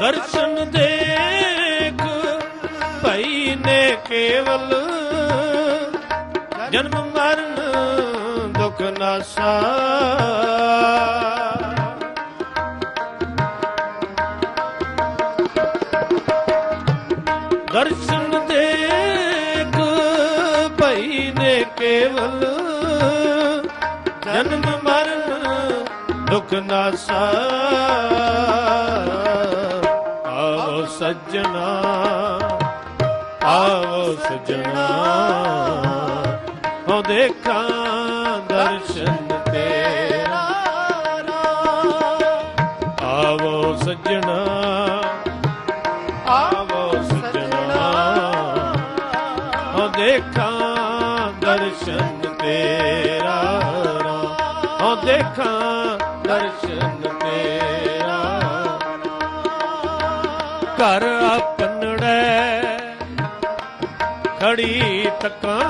ਦਰਸ਼ਨ ਦੇਖ, ਭਈ ਨੇ ਕੇਵਲ ਜਨਮ ਮਰਨ ਦੁਖ ਨਾਸਾ। ਦਰਸ਼ਨ ਦੇਖ, ਭਈ ਨੇ ਕੇਵਲ ਜਨਮ ਮਰਨ ਦੁਖ ਨਾਸਾ। ਆਵੋ ਸੱਜਣਾ ਆਵੋ ਸੱਜਣਾ। ਹੋ ਦੇਖਾਂ ਦਰਸ਼ਨ ਤੇਰਾ ਆਵੋ ਸੱਜਣਾ ਆਵੋ ਸੱਜਣਾ। ਹੋ ਦੇਖਾਂ ਦਰਸ਼ਨ ਤੇਰਾ ਹੋ ਦੇਖਾਂ ਦਰਸ਼ਨ ਘਰ ਆਪਣੜੈ ਖੜੀ ਤਕਾਂ